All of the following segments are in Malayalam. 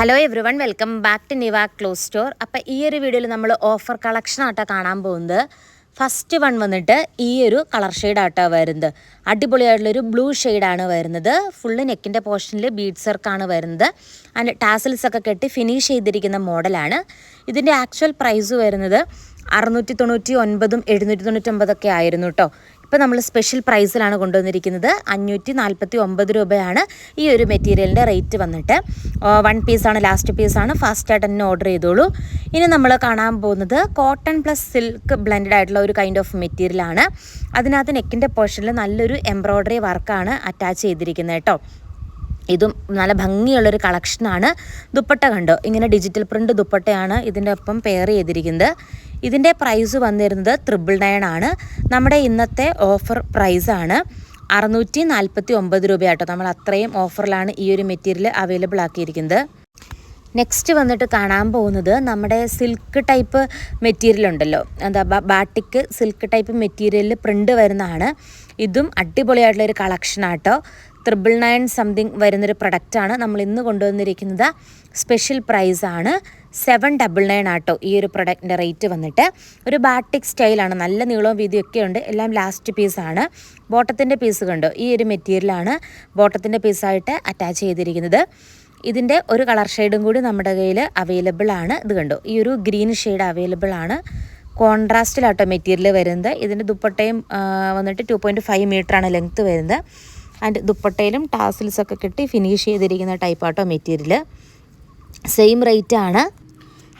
Hello everyone welcome back to Niva clothes store അപ്പോൾ ഈ ഒരു വീഡിയോയിൽ നമ്മൾ ഓഫർ കളക്ഷൻ ആട്ടോ കാണാൻ പോകുന്നത്. ഫസ്റ്റ് വൺ വന്നിട്ട് ഈ ഒരു കളർ ഷെയ്ഡാട്ടോ വരുന്നത്. അടിപൊളിയായിട്ടുള്ളൊരു ബ്ലൂ ഷെയ്ഡാണ് വരുന്നത്. ഫുള്ള് നെക്കിന്റെ പോർഷനിൽ ബീഡ്സ് വർക്കാണ് വരുന്നത്. അതിന്റെ ടാസൽസ് ഒക്കെ കെട്ടി ഫിനിഷ് ചെയ്തിരിക്കുന്ന മോഡലാണ് ഇതിന്റെ ആക്ച്വൽ പ്രൈസ് വരുന്നത് അറുന്നൂറ്റി തൊണ്ണൂറ്റി ഒൻപതും എഴുന്നൂറ്റി തൊണ്ണൂറ്റൊമ്പതൊക്കെ ആയിരുന്നു കേട്ടോ ഇപ്പോൾ നമ്മൾ സ്പെഷ്യൽ പ്രൈസിലാണ് കൊണ്ടുവന്നിരിക്കുന്നത്. അഞ്ഞൂറ്റി നാൽപ്പത്തി ഒമ്പത് രൂപയാണ് ഈ ഒരു മെറ്റീരിയലിന്റെ റേറ്റ് വന്നിട്ട്. വൺ പീസാണ് ലാസ്റ്റ് പീസാണ് ഫാസ്റ്റായിട്ട് തന്നെ ഓർഡർ ചെയ്തോളൂ. ഇനി നമ്മൾ കാണാൻ പോകുന്നത് കോട്ടൺ പ്ലസ് സിൽക്ക് ബ്ലെൻഡഡ് ആയിട്ടുള്ള ഒരു കൈൻഡ് ഓഫ് മെറ്റീരിയലാണ് അതിനകത്ത് നെക്കിന്റെ പോർഷനിൽ നല്ലൊരു എംബ്രോയ്ഡറി വർക്കാണ് അറ്റാച്ച് ചെയ്തിരിക്കുന്നത് കേട്ടോ ഇതും നല്ല ഭംഗിയുള്ളൊരു കളക്ഷനാണ് ദുപ്പട്ട കണ്ടോ. ഇങ്ങനെ ഡിജിറ്റൽ പ്രിന്റ് ദുപ്പട്ടയാണ് ഇതിന്റെ ഒപ്പം പെയർ ചെയ്തിരിക്കുന്നത്. ഇതിന്റെ പ്രൈസ് വന്നിരുന്നത് ത്രിബിൾ നയൻ ആണ്. നമ്മുടെ ഇന്നത്തെ ഓഫർ പ്രൈസാണ് അറുന്നൂറ്റി നാൽപ്പത്തി ഒമ്പത് രൂപയാട്ടോ. നമ്മൾ അത്രയും ഓഫറിലാണ് ഈ ഒരു മെറ്റീരിയൽ അവൈലബിൾ ആക്കിയിരിക്കുന്നത്. നെക്സ്റ്റ് വന്നിട്ട് കാണാൻ പോകുന്നത് നമ്മുടെ സിൽക്ക് ടൈപ്പ് മെറ്റീരിയൽ ഉണ്ടല്ലോ. എന്താ ബാട്ടിക്ക് സിൽക്ക് ടൈപ്പ് മെറ്റീരിയലിൽ പ്രിന്റ് വരുന്നതാണ്. ഇതും അടിപൊളിയായിട്ടുള്ളൊരു കളക്ഷനാട്ടോ ത്രിബിൾ നയൻ സംതിങ് വരുന്നൊരു പ്രൊഡക്റ്റാണ് നമ്മൾ ഇന്ന് കൊണ്ടുവന്നിരിക്കുന്നത്. സ്പെഷ്യൽ പ്രൈസാണ് സെവൻ ഡബിൾ നയൻ ആട്ടോ ഈ ഒരു പ്രൊഡക്റ്റിന്റെ റേറ്റ് വന്നിട്ട്. ഒരു ബാട്ടിക് സ്റ്റൈലാണ് നല്ല നീളവും വീതിയും ഒക്കെ ഉണ്ട്. എല്ലാം ലാസ്റ്റ് പീസാണ് ബോട്ടത്തിന്റെ പീസ് കണ്ടോ? ഈ ഒരു മെറ്റീരിയലാണ് ബോട്ടത്തിന്റെ പീസായിട്ട് അറ്റാച്ച് ചെയ്തിരിക്കുന്നത്. ഇതിന്റെ ഒരു കളർ ഷെയ്ഡും കൂടി നമ്മുടെ കയ്യിൽ അവൈലബിൾ ആണ്. ഇത് കണ്ടോ? ഈ ഒരു ഗ്രീൻ ഷെയ്ഡ് അവൈലബിൾ ആണ്. കോൺട്രാസ്റ്റിലാട്ടോ മെറ്റീരിയൽ വരുന്നത്. ഇതിന്റെ ദുപ്പട്ടയും വന്നിട്ട് ടു പോയിന്റ് ഫൈവ് മീറ്ററാണ് ലെങ്ത്ത് വരുന്നത്. ആൻഡ് ദുപ്പട്ടയിലും ടാസിൽസൊക്കെ കിട്ടി ഫിനിഷ് ചെയ്തിരിക്കുന്ന ടൈപ്പ് ആട്ടോ മെറ്റീരിയൽ സെയിം റേറ്റ് ആണ്.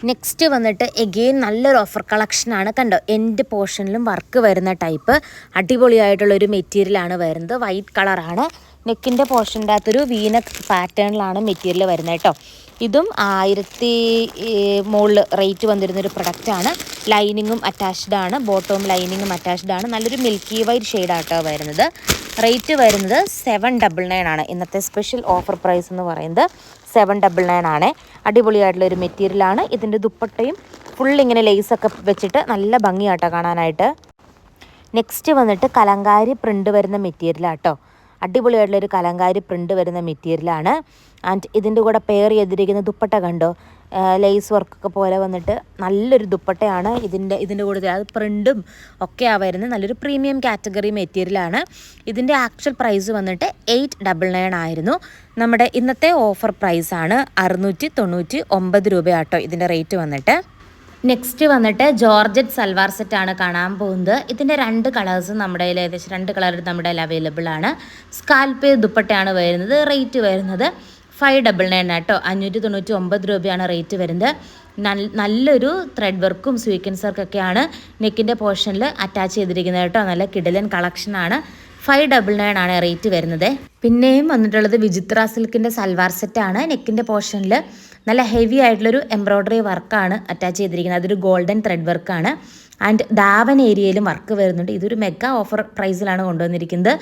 നെക്സ്റ്റ് വന്നിട്ട് എഗെയിൻ നല്ലൊരു ഓഫർ കളക്ഷനാണ് കണ്ടോ എന്റെ പോർഷനിലും വർക്ക് വരുന്ന ടൈപ്പ് അടിപൊളിയായിട്ടുള്ളൊരു മെറ്റീരിയലാണ് വരുന്നത്. വൈറ്റ് കളറാണ് നെക്കിന്റെ പോർഷന്റെ അകത്തൊരു വീനക് പാറ്റേണിലാണ് മെറ്റീരിയൽ വരുന്നത് കേട്ടോ. ഇതും ആയിരത്തി മുകളിൽ റേറ്റ് വന്നിരുന്നൊരു പ്രൊഡക്റ്റാണ് ലൈനിങ്ങും അറ്റാച്ച്ഡ് ആണ്. ബോട്ടവും ലൈനിങ്ങും അറ്റാച്ച്ഡ് ആണ്. നല്ലൊരു മിൽക്കി വൈറ്റ് ഷെയ്ഡാട്ടോ വരുന്നത്. റേറ്റ് വരുന്നത് സെവൻ ഡബിൾ നയൻ ആണ്. ഇന്നത്തെ സ്പെഷ്യൽ ഓഫർ പ്രൈസ് എന്ന് പറയുന്നത് സെവൻ ഡബിൾ നയൻ ആണ്. അടിപൊളിയായിട്ടുള്ള ഒരു മെറ്റീരിയലാണ് ഇതിന്റെ ദുപ്പട്ടയും ഫുൾ ഇങ്ങനെ ലേസൊക്കെ വെച്ചിട്ട് നല്ല ഭംഗിയാട്ടോ കാണാനായിട്ട്. നെക്സ്റ്റ് വന്നിട്ട് കലങ്കാരി പ്രിന്റ് വരുന്ന മെറ്റീരിയലാട്ടോ അടിപൊളിയായിട്ടുള്ളൊരു കലങ്കാരി പ്രിന്റ് വരുന്ന മെറ്റീരിയലാണ് ആൻഡ് ഇതിന്റെ കൂടെ പെയർ ചെയ്തിരിക്കുന്ന ദുപ്പട്ട കണ്ടോ? ലേസ് വർക്കൊക്കെ പോലെ വന്നിട്ട് നല്ലൊരു ദുപ്പട്ടയാണ്. ഇതിന്റെ ഇതിന്റെ കൂടെ അത് പ്രിന്റും ഒക്കെ വരുന്നത് നല്ലൊരു പ്രീമിയം കാറ്റഗറി മെറ്റീരിയലാണ് ഇതിന്റെ ആക്ച്വൽ പ്രൈസ് വന്നിട്ട് എയ്റ്റ് ഡബിൾ നയൻ ആയിരുന്നു. നമ്മുടെ ഇന്നത്തെ ഓഫർ പ്രൈസാണ് അറുന്നൂറ്റി തൊണ്ണൂറ്റി ഒമ്പത് രൂപയാട്ടോ ഇതിന്റെ റേറ്റ് വന്നിട്ട്. നെക്സ്റ്റ് വന്നിട്ട് ജോർജറ്റ് സൽവാർ സെറ്റ് ആണ് കാണാൻ പോകുന്നത്. ഇതിന്റെ രണ്ട് കളേഴ്സും നമ്മുടെ കയ്യിൽ ഏകദേശം രണ്ട് കളർ നമ്മുടെ കയ്യിൽ അവൈലബിൾ ആണ്. സ്കാൽപ്പ് ദുപ്പട്ടയാണ് വരുന്നത്. റേറ്റ് വരുന്നത് ഫൈവ് ഡബിൾ നയൻ ആട്ടോ. അഞ്ഞൂറ്റി തൊണ്ണൂറ്റി ഒമ്പത് രൂപയാണ് റേറ്റ് വരുന്നത്. നല്ലൊരു ത്രെഡ് വർക്കും സ്വീക്കൻസ് വർക്കൊക്കെയാണ് നെക്കിന്റെ പോർഷനിൽ അറ്റാച്ച് ചെയ്തിരിക്കുന്നത് കേട്ടോ. നല്ല കിടലൻ കളക്ഷനാണ് ഫൈവ് ഡബിൾ നയൻ ആണ് റേറ്റ് വരുന്നത്. പിന്നെയും വന്നിട്ടുള്ളത് വിചിത്ര സിൽക്കിന്റെ സൽവാർ സെറ്റാണ് നെക്കിന്റെ പോർഷനിൽ നല്ല ഹെവി ആയിട്ടുള്ളൊരു എംബ്രോയ്ഡറി വർക്കാണ് അറ്റാച്ച് ചെയ്തിരിക്കുന്നത്. അതൊരു ഗോൾഡൻ ത്രെഡ് വർക്കാണ് ആൻഡ് ദാവൻ ഏരിയയിലും വർക്ക് വരുന്നുണ്ട്. ഇതൊരു മെഗാ ഓഫർ പ്രൈസിലാണ് കൊണ്ടുവന്നിരിക്കുന്നത്.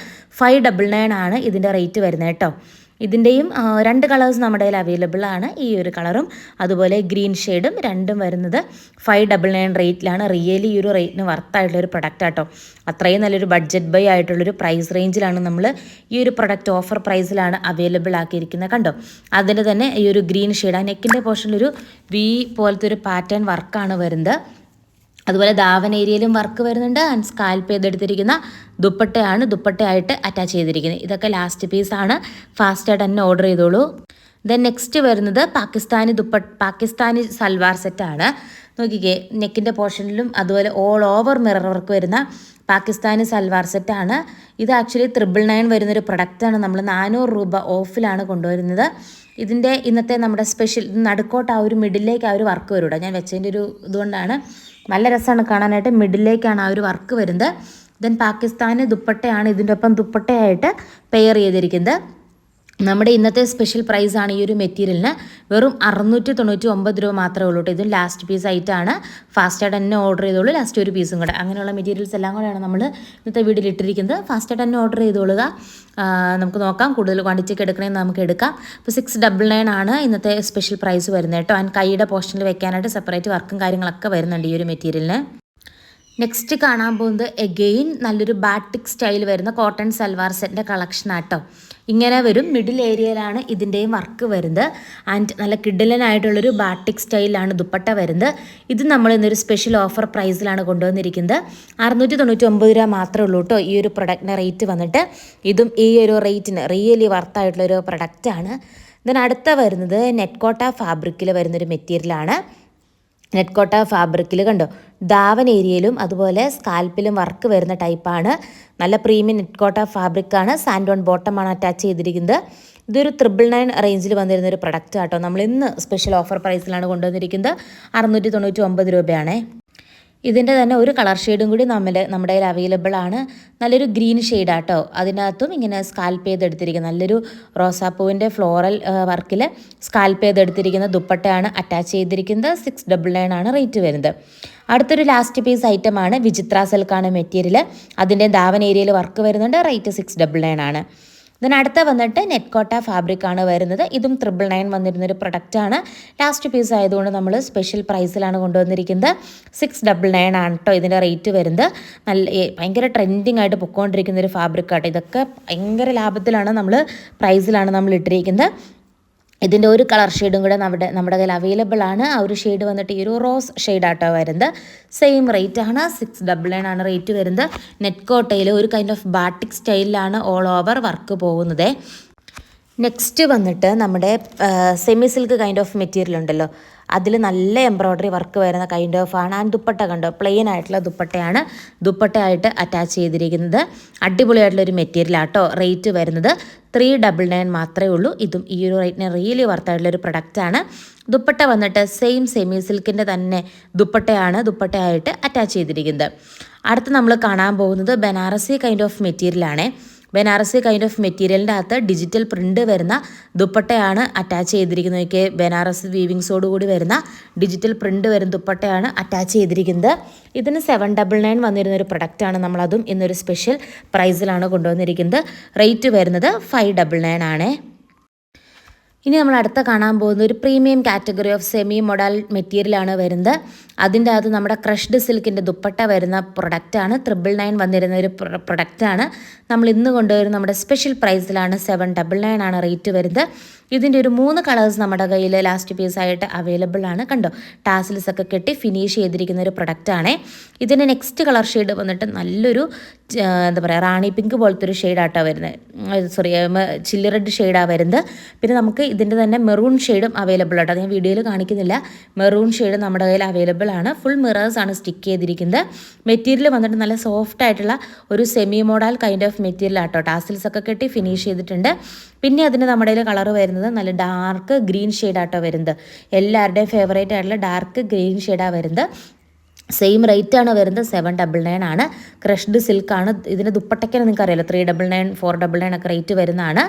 ഫൈവ് ഡബിൾ നയൻ ആണ് ഇതിന്റെ റേറ്റ് വരുന്നത് കേട്ടോ. ഇതിന്റെയും രണ്ട് കളേഴ്സ് നമ്മുടെ കയ്യിൽ അവൈലബിൾ ആണ്. ഈ ഒരു കളറും അതുപോലെ ഗ്രീൻ ഷെയ്ഡും രണ്ടും വരുന്നത് ഫൈവ് ഡബിൾ നയൻ റേറ്റിലാണ്. റിയലി ഒരു റേറ്റിന് വർത്തായിട്ടുള്ളൊരു പ്രൊഡക്റ്റ് ആട്ടോ. അത്രയും നല്ലൊരു ബഡ്ജറ്റ് ബൈ ആയിട്ടുള്ളൊരു പ്രൈസ് റേഞ്ചിലാണ് നമ്മൾ ഈ ഒരു പ്രൊഡക്റ്റ് ഓഫർ പ്രൈസിലാണ് അവൈലബിൾ ആക്കിയിരിക്കുന്നത് കണ്ടോ? അതിന് തന്നെ ഈ ഒരു ഗ്രീൻ ഷെയ്ഡ് ആ നെക്കിന്റെ പോർഷനിലൊരു വി പോലത്തെ ഒരു പാറ്റേൺ വർക്കാണ് വരുന്നത്. അതുപോലെ ദാവൻ ഏരിയയിലും വർക്ക് വരുന്നുണ്ട്. ആൻഡ് സ്കാൽപ്പ് ചെയ്തെടുത്തിരിക്കുന്ന ദുപ്പട്ടയാണ് ദുപ്പട്ടയായിട്ട് അറ്റാച്ച് ചെയ്തിരിക്കുന്നത്. ഇതൊക്കെ ലാസ്റ്റ് പീസാണ് ഫാസ്റ്റായിട്ട് തന്നെ ഓർഡർ ചെയ്തോളൂ. ദെൻ നെക്സ്റ്റ് വരുന്നത് പാകിസ്ഥാനി ദുപ്പ പാകിസ്ഥാനി സൽവാർ സെറ്റാണ് നോക്കിക്കേ നെക്കിന്റെ പോർഷനിലും അതുപോലെ ഓൾ ഓവർ മിറർ വർക്ക് വരുന്ന പാകിസ്ഥാനി സൽവാർ സെറ്റാണ് ഇത് ആക്ച്വലി ത്രിബിൾ നയൻ വരുന്നൊരു പ്രൊഡക്റ്റാണ് നമ്മൾ നാനൂറ് രൂപ ഓഫിലാണ് കൊണ്ടുവരുന്നത്. ഇതിന്റെ ഇന്നത്തെ നമ്മുടെ സ്പെഷ്യൽ നടുക്കോട്ട് ആ ഒരു മിഡിലേക്ക് ആ ഒരു വർക്ക് വരൂടാ ഞാൻ വെച്ചതിന്റെ ഒരു ഇതുകൊണ്ടാണ്. നല്ല രസമാണ് കാണാനായിട്ട്. മിഡിലേക്കാണ് ആ ഒരു വർക്ക് വരുന്നത്. ദെൻ പാകിസ്ഥാന് ദുപ്പട്ടയാണ് ഇതിന്റെ ഒപ്പം ദുപ്പട്ടയായിട്ട് പെയർ ചെയ്തിരിക്കുന്നത്. നമ്മുടെ ഇന്നത്തെ സ്പെഷ്യൽ പ്രൈസ് ആണ് ഈ ഒരു മെറ്റീരിയലിന് വെറും അറുന്നൂറ്റി തൊണ്ണൂറ്റി ഒമ്പത് രൂപ മാത്രമേ ഉള്ളൂ കേട്ടോ ഇതും ലാസ്റ്റ് പീസ് ആയിട്ടാണ്. ഫാസ്റ്റായിട്ട് തന്നെ ഓർഡർ ചെയ്തോളൂ ലാസ്റ്റ് ഒരു പീസും കൂടെ. അങ്ങനെയുള്ള മെറ്റീരിയൽസ് എല്ലാം കൂടെയാണ് നമ്മൾ ഇന്നത്തെ വീട്ടിൽ ഇട്ടിരിക്കുന്നത്. ഫാസ്റ്റായിട്ട് തന്നെ ഓർഡർ ചെയ്തോളുക. നമുക്ക് നോക്കാം കൂടുതൽ ക്വാണ്ടിറ്റിക്ക് എടുക്കണമെങ്കിൽ നമുക്ക് എടുക്കാം. അപ്പോൾ സിക്സ് ഡബിൾ നയൻ ആണ് ഇന്നത്തെ സ്പെഷ്യൽ പ്രൈസ് വരുന്നത് കേട്ടോ ആൻഡ് കൈയുടെ പോർഷനിൽ വെക്കാനായിട്ട് സെപ്പറേറ്റ് വർക്കും കാര്യങ്ങളൊക്കെ വരുന്നുണ്ട് ഈ ഒരു മെറ്റീരിയലിന് നെക്സ്റ്റ് കാണാൻ പോകുന്നത് എഗെയിൻ നല്ലൊരു ബാറ്റിക് സ്റ്റൈൽ വരുന്ന കോട്ടൺ സൽവാർ സെറ്റിന്റെ കളക്ഷൻ ആട്ടോ. ഇങ്ങനെ വരും. മിഡിൽ ഏരിയയിലാണ് ഇതിന്റെയും വർക്ക് വരുന്നത്. ആൻഡ് നല്ല കിഡിലനായിട്ടുള്ളൊരു ബാട്ടിക് സ്റ്റൈലാണ് ദുപ്പട്ട വരുന്നത്. ഇത് നമ്മൾ ഇന്നൊരു സ്പെഷ്യൽ ഓഫർ പ്രൈസിലാണ് കൊണ്ടുവന്നിരിക്കുന്നത്. അറുന്നൂറ്റി തൊണ്ണൂറ്റി ഒമ്പത് രൂപ മാത്രമേ ഉള്ളൂ കേട്ടോ ഈ ഒരു പ്രൊഡക്റ്റിന്റെ റേറ്റ് വന്നിട്ട്. ഇതും ഈ ഒരു റേറ്റിന് റിയലി വർത്തായിട്ടുള്ളൊരു പ്രൊഡക്റ്റാണ് ദെൻ അടുത്ത വരുന്നത് നെറ്റ്കോട്ട ഫാബ്രിക്കിൽ വരുന്നൊരു മെറ്റീരിയലാണ് നെറ്റ്കോട്ട ഫാബ്രിക്കിൽ കണ്ടോ? ദാവൻ ഏരിയയിലും അതുപോലെ സ്കാൽപ്പിലും വർക്ക് വരുന്ന ടൈപ്പാണ്. നല്ല പ്രീമിയം നെറ്റ്കോട്ട ഫാബ്രിക്കാണ്. സാൻഡോൺ ബോട്ടമാണ് അറ്റാച്ച് ചെയ്തിരിക്കുന്നത്. ഇതൊരു ത്രിബിൾ നയൻ റേഞ്ചിൽ വന്നിരുന്ന ഒരു പ്രൊഡക്റ്റ് ആട്ടോ. നമ്മൾ ഇന്ന് സ്പെഷ്യൽ ഓഫർ പ്രൈസിലാണ് കൊണ്ടുവന്നിരിക്കുന്നത്. അറുന്നൂറ്റി തൊണ്ണൂറ്റി ഒമ്പത് രൂപയാണേ. ഇതിന്റെ തന്നെ ഒരു കളർ ഷെയ്ഡും കൂടി നമ്മൾ നമ്മുടെ കയ്യിൽ അവൈലബിൾ ആണ്. നല്ലൊരു ഗ്രീൻ ഷെയ്ഡാട്ടോ. അതിനകത്തും ഇങ്ങനെ സ്കാൽപ്പ് ചെയ്തെടുത്തിരിക്കുന്ന നല്ലൊരു റോസാപ്പൂവിന്റെ ഫ്ലോറൽ വർക്കിൽ സ്കാൽപ്പ് ചെയ്തെടുത്തിരിക്കുന്ന ദുപ്പട്ടയാണ് അറ്റാച്ച് ചെയ്തിരിക്കുന്നത്. സിക്സ് ഡബിൾ നയൻ ആണ് റേറ്റ് വരുന്നത്. അടുത്തൊരു ലാസ്റ്റ് പീസ് ഐറ്റമാണ് വിചിത്ര സിൽക്കാണ് മെറ്റീരിയൽ അതിന്റെ ദാവൻ ഏരിയയിൽ വർക്ക് വരുന്നുണ്ട്. റേറ്റ് സിക്സ് ഡബിൾ നയൻ ആണ്. ഇതിന് അടുത്ത വന്നിട്ട് നെറ്റ്കോട്ട ഫാബ്രിക് ആണ് വരുന്നത്. ഇതും ട്രിപ്പിൾ നയൻ വന്നിരുന്നൊരു പ്രൊഡക്റ്റാണ് ലാസ്റ്റ് പീസ് ആയതുകൊണ്ട് നമ്മൾ സ്പെഷ്യൽ പ്രൈസിലാണ് കൊണ്ടുവന്നിരിക്കുന്നത്. സിക്സ് ഡബിൾ നയൻ ആണ് കേട്ടോ ഇതിന്റെ റേറ്റ് വരുന്നത്. നല്ല ഭയങ്കര ട്രെൻഡിങ് ആയിട്ട് പൊക്കോണ്ടിരിക്കുന്ന ഒരു ഫാബ്രിക് ആട്ടോ. ഇതൊക്കെ ഭയങ്കര ലാഭത്തിലാണ് നമ്മൾ പ്രൈസിലാണ് നമ്മൾ ഇട്ടിരിക്കുന്നത്. ഇതിന്റെ ഒരു കളർ ഷെയ്ഡും കൂടെ നമ്മുടെ നമ്മുടെ കയ്യിൽ അവൈലബിൾ ആണ്. ആ ഒരു ഷെയ്ഡ് വന്നിട്ട് ഈ ഒരു റോസ് ഷെയ്ഡാട്ടോ വരുന്നത്. സെയിം റേറ്റ് ആണ്. സിക്സ് ഡബിൾ നയൻ ആണ് റേറ്റ് വരുന്നത്. നെറ്റ് കോട്ടയിൽ ഒരു കൈൻഡ് ഓഫ് ബാട്ടിക് സ്റ്റൈലിലാണ് ഓൾ ഓവർ വർക്ക് പോകുന്നത്. നെക്സ്റ്റ് വന്നിട്ട് നമ്മുടെ semi silk kind of material ഉണ്ടല്ലോ. അതിൽ നല്ല എംബ്രോയ്ഡറി വർക്ക് വരുന്ന കൈൻഡ് ഓഫ് ആണ്. ആൻഡ് ദുപ്പട്ട കണ്ടോ? പ്ലെയിൻ ആയിട്ടുള്ള ദുപ്പട്ടയാണ് ദുപ്പട്ടയായിട്ട് അറ്റാച്ച് ചെയ്തിരിക്കുന്നത്. അടിപൊളിയായിട്ടുള്ള ഒരു മെറ്റീരിയൽ ആട്ടോ. റേറ്റ് വരുന്നത് ത്രീ ഡബിൾ നയൻ മാത്രമേ ഉള്ളൂ. ഇതും ഈ ഒരു റേറ്റിന് റിയലി വർത്തായിട്ടുള്ള ഒരു പ്രൊഡക്റ്റാണ് ദുപ്പട്ട വന്നിട്ട് സെയിം സെമി സിൽക്കിന്റെ തന്നെ ദുപ്പട്ടയാണ് ദുപ്പട്ടയായിട്ട് അറ്റാച്ച് ചെയ്തിരിക്കുന്നത്. അടുത്ത് നമ്മൾ കാണാൻ പോകുന്നത് ബനാറസി കൈൻഡ് ഓഫ് മെറ്റീരിയലാണേ ബനാറസി കൈൻഡ് ഓഫ് മെറ്റീരിയലിന്റെ അകത്ത് ഡിജിറ്റൽ പ്രിന്റ് വരുന്ന ദുപ്പട്ടയാണ് അറ്റാച്ച് ചെയ്തിരിക്കുന്നത്. ബനാറസ് വീവിങ്സോടുകൂടി വരുന്ന ഡിജിറ്റൽ പ്രിന്റ് വരുന്ന ദുപ്പട്ടയാണ് അറ്റാച്ച് ചെയ്തിരിക്കുന്നത്. ഇതിന് സെവൻ ഡബിൾ നയൻ വന്നിരുന്ന ഒരു പ്രൊഡക്റ്റാണ് നമ്മളതും ഇന്നൊരു സ്പെഷ്യൽ പ്രൈസിലാണ് കൊണ്ടുവന്നിരിക്കുന്നത്. റേറ്റ് വരുന്നത് ഫൈവ് ഡബിൾ നയൻ ആണേ. ഇനി നമ്മൾ അടുത്ത കാണാൻ പോകുന്ന ഒരു premium category of semi model മെറ്റീരിയലാണ് വരുന്നത്. അതിന്റെ അകത്ത് നമ്മുടെ ക്രഷ്ഡ് സിൽക്കിന്റെ ദുപ്പട്ട വരുന്ന പ്രൊഡക്റ്റാണ് ത്രിബിൾ നയൻ വന്നിരുന്ന ഒരു പ്രൊഡക്റ്റാണ് നമ്മൾ ഇന്ന് കൊണ്ടുവരുന്ന നമ്മുടെ സ്പെഷ്യൽ പ്രൈസിലാണ് സെവൻ ഡബിൾ നയൻ ആണ് റേറ്റ് വരുന്നത്. ഇതിന്റെ ഒരു മൂന്ന് കളേഴ്സ് നമ്മുടെ കയ്യിൽ ലാസ്റ്റ് പീസായിട്ട് അവൈലബിൾ ആണ്. കണ്ടോ? ടാസിൽസ് ഒക്കെ കെട്ടി ഫിനിഷ് ചെയ്തിരിക്കുന്ന ഒരു പ്രൊഡക്റ്റാണ് ഇതിന്റെ നെക്സ്റ്റ് കളർ ഷെയ്ഡ് വന്നിട്ട് നല്ലൊരു എന്താ പറയുക റാണി പിങ്ക് പോലത്തെ ഒരു ഷെയ്ഡാട്ടോ വരുന്നത്. സോറി ചില്ലി റെഡ് ഷെയ്ഡാണ് വരുന്നത്. പിന്നെ നമുക്ക് ഇതിന്റെ തന്നെ മെറൂൺ ഷെയ്ഡും അവൈലബിൾ ആട്ടോ. അത് ഞാൻ വീഡിയോയിൽ കാണിക്കുന്നില്ല. മെറൂൺ ഷെയ്ഡ് നമ്മുടെ കയ്യിൽ അവൈലബിൾ ആണ്. ഫുൾ മിറേഴ്സ് ആണ് സ്റ്റിക്ക് ചെയ്തിരിക്കുന്നത്. മെറ്റീരിയൽ വന്നിട്ട് നല്ല സോഫ്റ്റ് ആയിട്ടുള്ള ഒരു semi model kind of material ആട്ടോ. ടാസിൽസ് ഒക്കെ കെട്ടി ഫിനിഷ് ചെയ്തിട്ടുണ്ട്. പിന്നെ അതിന് നമ്മുടെ കയ്യിൽ കളർ വരുന്നത് നല്ല ഡാർക്ക് ഗ്രീൻ ഷെയ്ഡാട്ടോ വരുന്നത്. എല്ലാവരുടെയും ഫേവറേറ്റ് ആയിട്ടുള്ള ഡാർക്ക് ഗ്രീൻ ഷെയ്ഡാണ് വരുന്നത്. സെയിം റേറ്റ് ആണ് വരുന്നത്. സെവൻ ഡബിൾ നയൻ ആണ്. ക്രഷ്ഡ് സിൽക്കാണ് ഇതിന് ദുപ്പട്ടയ്ക്കാണ് നിങ്ങൾക്ക് അറിയാലോ three double nine four double nine ഒക്കെ റേറ്റ് വരുന്നതാണ്.